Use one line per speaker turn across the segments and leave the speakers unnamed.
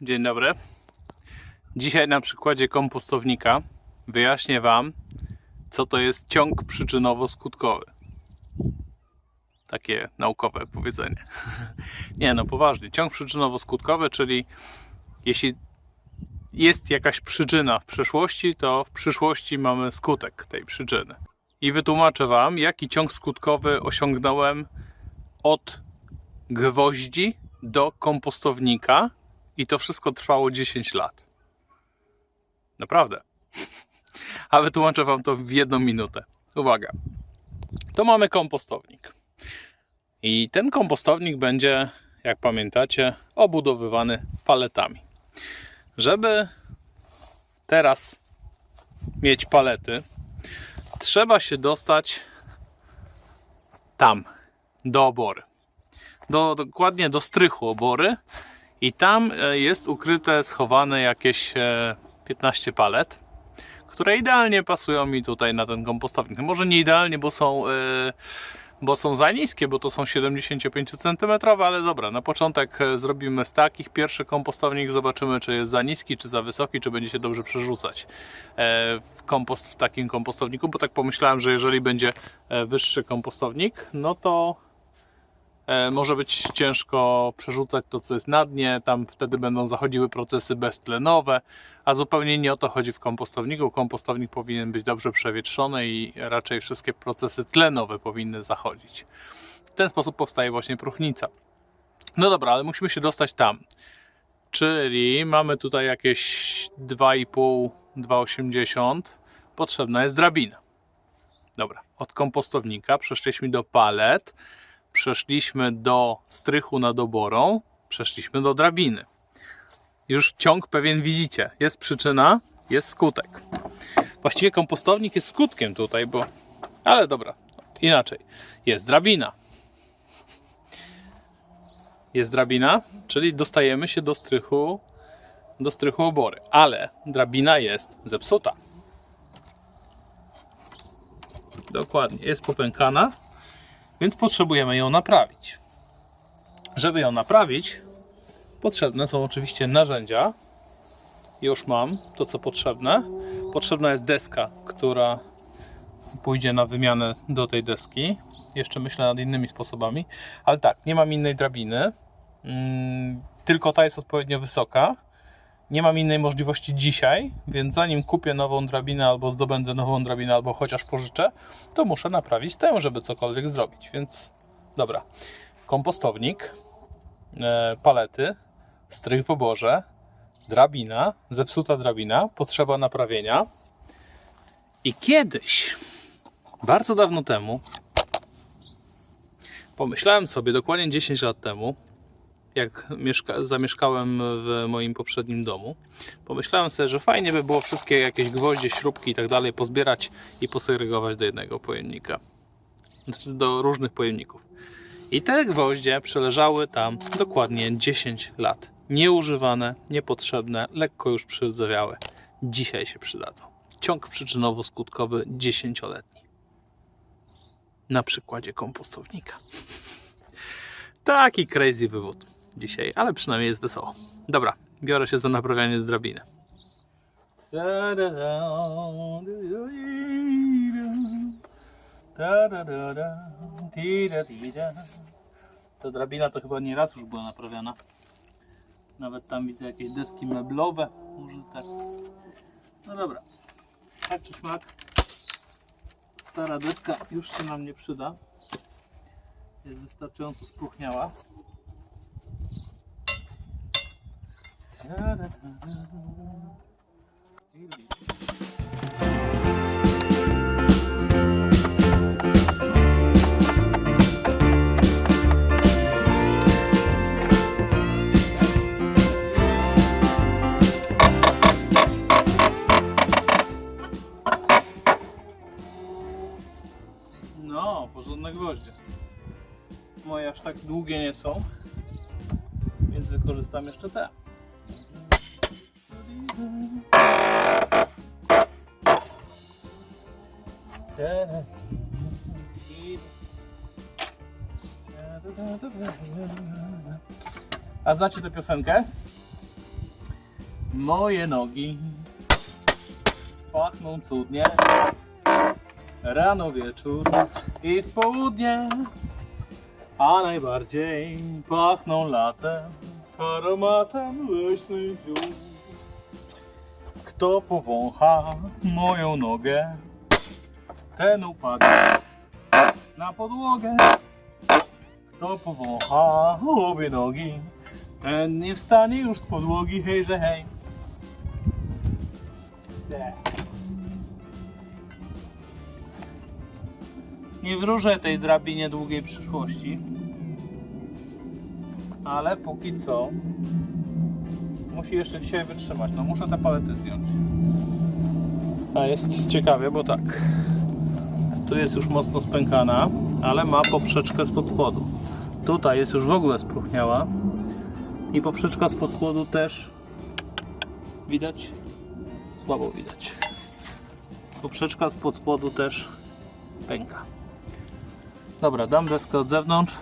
Dzień dobry. Dzisiaj na przykładzie kompostownika wyjaśnię Wam, co to jest ciąg przyczynowo-skutkowy. Takie naukowe powiedzenie. Nie, no poważnie. Ciąg przyczynowo-skutkowy, czyli jeśli jest jakaś przyczyna w przeszłości, to w przyszłości mamy skutek tej przyczyny. I wytłumaczę Wam, jaki ciąg skutkowy osiągnąłem od gwoździ do kompostownika i to wszystko trwało 10 lat. Naprawdę. A wytłumaczę Wam to w jedną minutę. Uwaga. To mamy kompostownik. I ten kompostownik będzie, jak pamiętacie, obudowywany paletami. Żeby teraz mieć palety, trzeba się dostać tam, do obory. Do, dokładnie do strychu obory i tam e, jest ukryte, schowane jakieś e, 15 palet, które idealnie pasują mi tutaj na ten kompostownik. Może nie idealnie, bo są, e, bo są za niskie, bo to są 75 cm, ale dobra, na początek e, zrobimy z takich. Pierwszy kompostownik, zobaczymy czy jest za niski, czy za wysoki, czy będzie się dobrze przerzucać e, w kompost w takim kompostowniku, bo tak pomyślałem, że jeżeli będzie e, wyższy kompostownik, no to może być ciężko przerzucać to, co jest na dnie. Tam wtedy będą zachodziły procesy beztlenowe, a zupełnie nie o to chodzi w kompostowniku. Kompostownik powinien być dobrze przewietrzony i raczej wszystkie procesy tlenowe powinny zachodzić. W ten sposób powstaje właśnie próchnica. No dobra, ale musimy się dostać tam. Czyli mamy tutaj jakieś 2,5, 2,80. Potrzebna jest drabina. Dobra, od kompostownika przeszliśmy do palet, przeszliśmy do strychu nad oborą, przeszliśmy do drabiny. Już ciąg pewien widzicie. Jest przyczyna, jest skutek. Właściwie kompostownik jest skutkiem tutaj, bo. Ale dobra, inaczej. Jest drabina. Jest drabina, czyli dostajemy się do strychu, do strychu obory. Ale drabina jest zepsuta. Dokładnie, jest popękana, więc potrzebujemy ją naprawić. Żeby ją naprawić, potrzebne są oczywiście narzędzia. Już mam to, co potrzebne. Potrzebna jest deska, która pójdzie na wymianę do tej deski. Jeszcze myślę nad innymi sposobami, ale tak, nie mam innej drabiny. Mm, Tylko ta jest odpowiednio wysoka. Nie mam innej możliwości dzisiaj, więc zanim kupię nową drabinę, albo zdobędę nową drabinę, albo chociaż pożyczę, to muszę naprawić tę, żeby cokolwiek zrobić. Więc dobra. Kompostownik, e, palety, strych w oborze, drabina, zepsuta drabina, potrzeba naprawienia. I kiedyś, bardzo dawno temu, pomyślałem sobie, dokładnie 10 lat temu, jak mieszka- zamieszkałem w moim poprzednim domu, pomyślałem sobie, że fajnie by było wszystkie jakieś gwoździe, śrubki i tak dalej pozbierać i posegregować do jednego pojemnika. Znaczy do różnych pojemników. I te gwoździe przeleżały tam dokładnie 10 lat. Nieużywane, niepotrzebne, lekko już przydzewiałe. Dzisiaj się przydadzą. Ciąg przyczynowo-skutkowy 10-letni. Na przykładzie kompostownika. Taki crazy wywód dzisiaj, ale przynajmniej jest wesoło. Dobra, biorę się za naprawianie drabiny. Ta drabina to chyba nie raz już była naprawiana. Nawet tam widzę jakieś deski meblowe użyte. No dobra. Tak czy śmak. Stara deska już się nam nie przyda jest wystarczająco spróchniała. No, porządne gwoździe. Moje aż tak długie nie są, więc wykorzystam jeszcze te. A znacie tę piosenkę? Moje nogi pachną cudnie. Rano, wieczór i w południe. A najbardziej pachną latem, aromatem leśnych ziół. Kto powącha moją nogę, ten upadnie na podłogę. Kto powącha obie nogi, ten nie wstanie już z podłogi, hejże hej. Nie wróżę tej drabinie długiej przyszłości, ale póki co musi jeszcze dzisiaj wytrzymać. No muszę te palety zdjąć. A jest ciekawie, bo tak. Tu jest już mocno spękana, ale ma poprzeczkę spod spodu. Tutaj jest już w ogóle spróchniała i poprzeczka spod spodu też widać? Słabo widać. Poprzeczka spod spodu też pęka. Dobra, dam deskę od zewnątrz.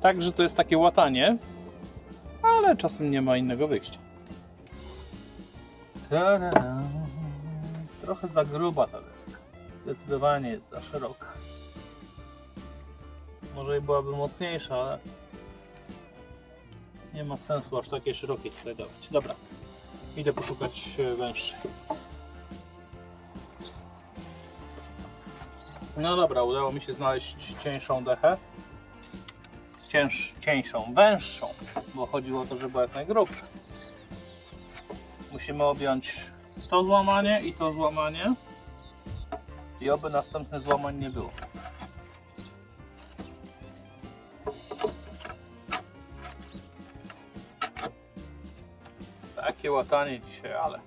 Także to jest takie łatanie, ale czasem nie ma innego wyjścia. Trochę za gruba ta deska. Zdecydowanie jest za szeroka. Może i byłaby mocniejsza, ale nie ma sensu aż takie szerokie tutaj dawać. Dobra, idę poszukać e, węższej. No dobra, udało mi się znaleźć cieńszą dechę. Cięż, cieńszą, węższą, bo chodziło o to, żeby była jak najgrubsza. Musimy objąć to złamanie i to złamanie. I oby następne złamań nie było. Takie łatanie dzisiaj, ale.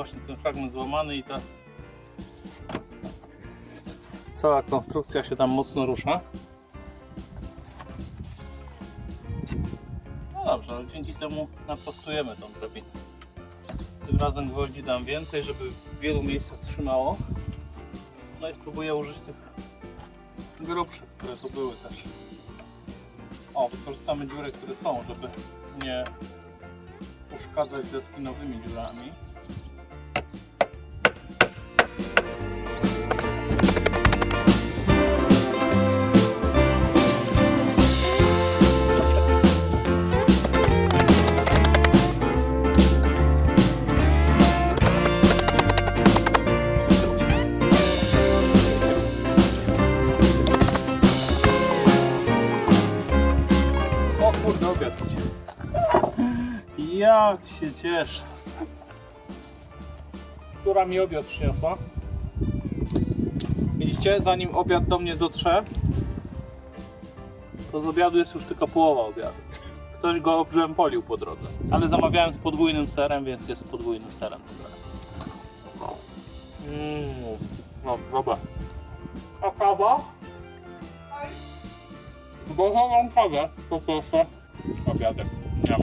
Właśnie ten fragment złamany i ta cała konstrukcja się tam mocno rusza. No dobrze, no dzięki temu naprostujemy tą drabinę. Tym razem gwoździ dam więcej, żeby w wielu miejscach trzymało. No i spróbuję użyć tych grubszych, które tu były też. O, wykorzystamy dziury, które są, żeby nie uszkadzać deski nowymi dziurami. Obiad. Jak się cieszę. Córa mi obiad przyniosła. Widzicie, zanim obiad do mnie dotrze, to z obiadu jest już tylko połowa obiadu. Ktoś go obrzępolił po drodze. Ale zamawiałem z podwójnym serem, więc jest z podwójnym serem teraz. Mm, no, dobra. A kawa? Zbożową kawę, poproszę. Obiadek. Nie.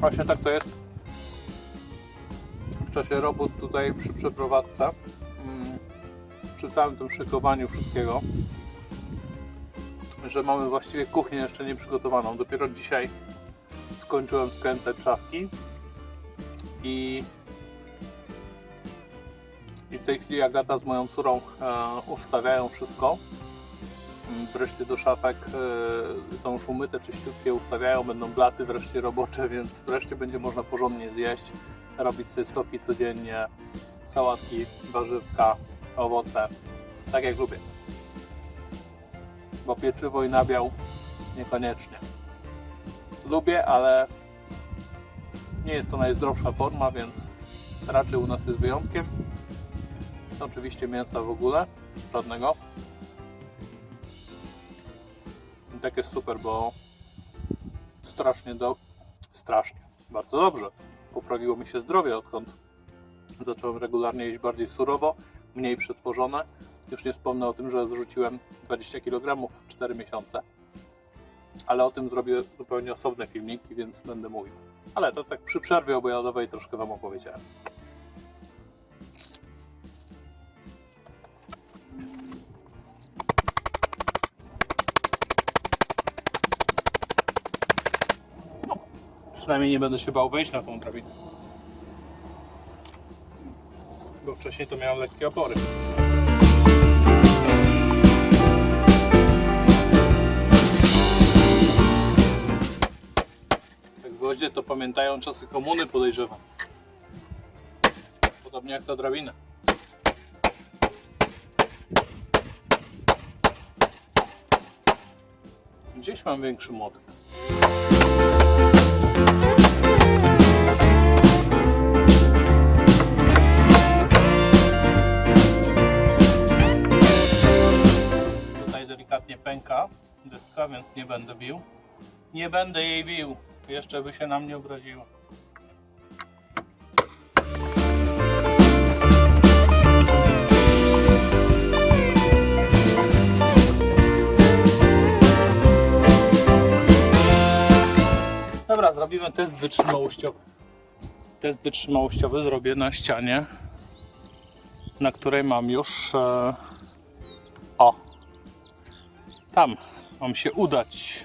Właśnie tak to jest w czasie robót tutaj przy przeprowadzce. mm, Przy całym tym szykowaniu wszystkiego. Że mamy właściwie kuchnię jeszcze nie przygotowaną. Dopiero dzisiaj skończyłem skręcać szafki i i w tej chwili Agata z moją córą e, ustawiają wszystko. Wreszcie do szafek e, są już umyte, czyściutkie, ustawiają, będą blaty wreszcie robocze, więc wreszcie będzie można porządnie zjeść, robić sobie soki codziennie, sałatki, warzywka, owoce, tak jak lubię. Bo pieczywo i nabiał niekoniecznie. Lubię, ale nie jest to najzdrowsza forma, więc raczej u nas jest wyjątkiem. Oczywiście mięsa w ogóle, żadnego. Tak jest super, bo strasznie do... strasznie, bardzo dobrze. Poprawiło mi się zdrowie, odkąd zacząłem regularnie jeść bardziej surowo, mniej przetworzone. Już nie wspomnę o tym, że zrzuciłem 20 kg w 4 miesiące. Ale o tym zrobię zupełnie osobne filmiki, więc będę mówił. Ale to tak przy przerwie obiadowej troszkę Wam opowiedziałem. Przynajmniej nie będę się bał wejść na tą drabinę. Bo wcześniej to miałem lekkie opory. Jak gwoździe to pamiętają czasy komuny podejrzewam. Podobnie jak ta drabina. Gdzieś mam większy młotek. Bił. Nie będę jej bił. Jeszcze by się na mnie obraziła. Dobra, zrobimy test wytrzymałościowy. Test wytrzymałościowy zrobię na ścianie, na której mam już. E... O! Tam mam się udać.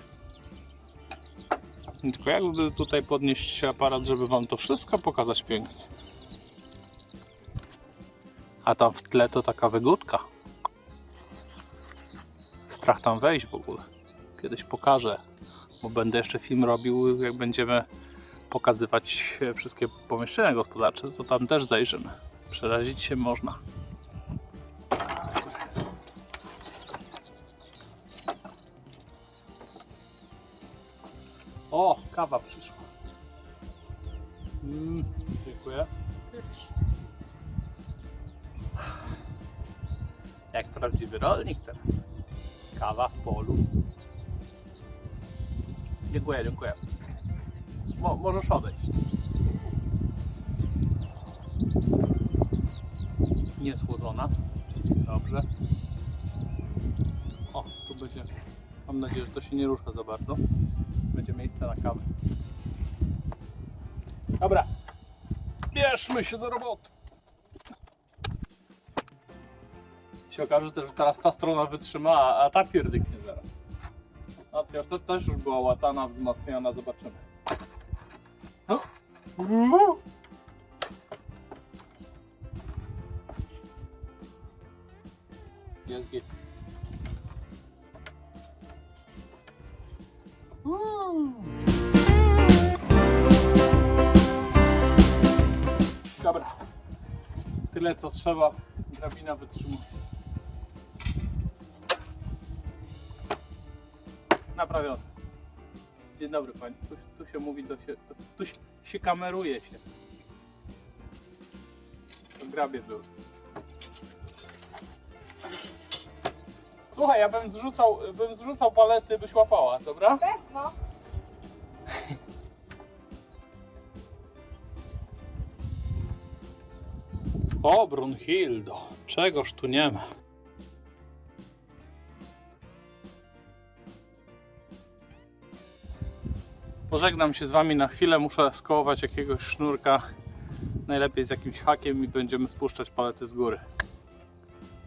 Tylko jakby tutaj podnieść aparat, żeby wam to wszystko pokazać pięknie. A tam w tle to taka wygódka. Strach tam wejść w ogóle. Kiedyś pokażę, bo będę jeszcze film robił, jak będziemy pokazywać wszystkie pomieszczenia gospodarcze, to tam też zajrzymy. Przerazić się można. O, kawa przyszła. Mm, dziękuję. Jak prawdziwy rolnik teraz. Kawa w polu. Dziękuję, dziękuję. Mo, możesz odejść. Niesłodzona. Dobrze. O, tu będzie. Mam nadzieję, że to się nie rusza za bardzo będzie miejsce na kawę. Dobra, bierzmy się do roboty. Się okaże też, że teraz ta strona wytrzyma, a ta pierdyknie zaraz. A chociaż to też już była łatana, wzmacniana, zobaczymy. No. Jest git. Dobra. Tyle co trzeba. Drabina wytrzyma. Naprawione. Dzień dobry pani. Tu, tu się mówi, to się, to, tu się, się kameruje się. To grabie były. Słuchaj, ja bym zrzucał, bym zrzucał palety, byś łapała, dobra?
No.
O, Brunhildo, czegoż tu nie ma. Pożegnam się z Wami na chwilę, muszę skołować jakiegoś sznurka, najlepiej z jakimś hakiem i będziemy spuszczać palety z góry.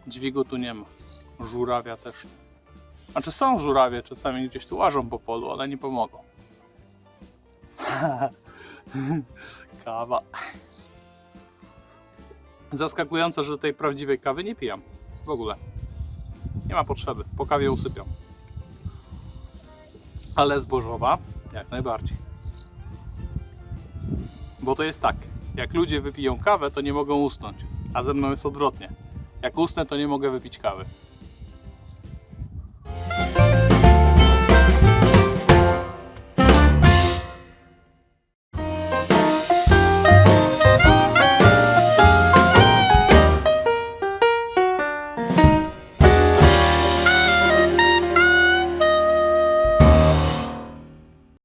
Dźwigu tu nie ma, żurawia też. Znaczy są żurawie, czasami gdzieś tu łażą po polu, ale nie pomogą. Kawa. Zaskakujące, że tej prawdziwej kawy nie pijam. W ogóle. Nie ma potrzeby. Po kawie usypiam. Ale zbożowa jak najbardziej. Bo to jest tak. Jak ludzie wypiją kawę, to nie mogą usnąć. A ze mną jest odwrotnie. Jak usnę, to nie mogę wypić kawy.